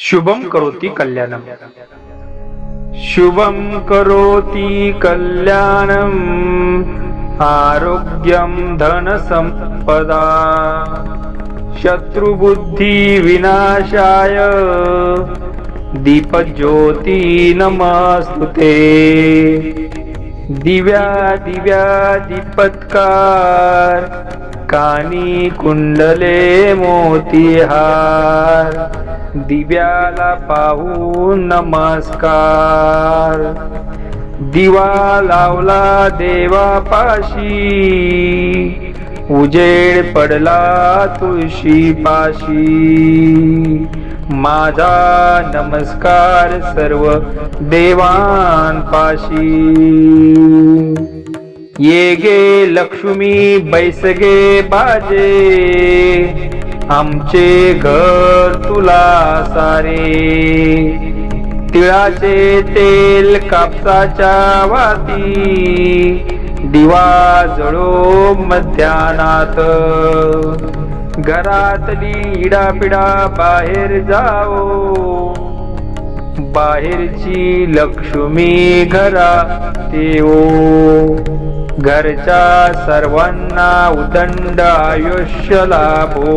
शुभम करोति कल्याणम। शुभम करोति कल्याणम। आरोग्यम धन संपदा शत्रुबुद्धी विनाशाय। दीपज्योती नमस्तुते दिव्या दिव्या दीपत्कार। कानी कुंडले मोतिहार। दिव्याला पाहून नमस्कार. दिवा लावला देवापाशी उजेड पडला तुळशी पाशी माझा नमस्कार सर्व देवांपाशी. ये गे लक्ष्मी बैसगे बाजे. आमचे घर तुला सारे. तिळाचे तेल कापसाच्या वाती. दिवा जळो मध्यानात घरातली इडापिडा बाहेर जाओ बाहेरची लक्ष्मी घरा देवो घरच्या सर्वांना उदंड आयुष्य लाभो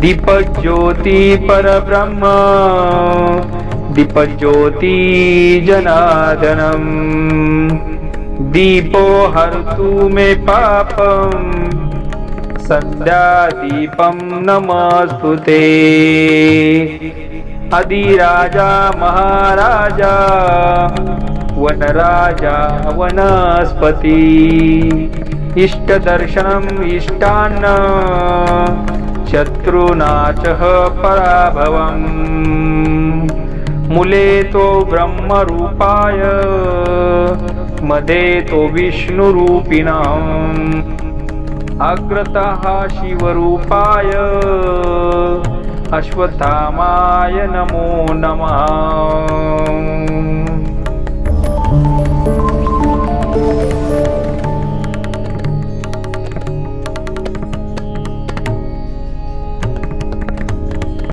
दीपज्योती परब्रह्म दीपज्योती जनार्दनम. दीपो हरतु मे पापम संध्या दीपम नमस्तुते अधिराजा महाराजा वनराजा वनस्पती। इष्टदर्शनम् इष्टान्न। शत्रुनाचः पराभवम्। मुले तो ब्रह्मरूपाय। मदे तो विष्णुरूपिणाम्। अग्रतः शिवरूपाय। अश्वत्थामाय नमो नमः।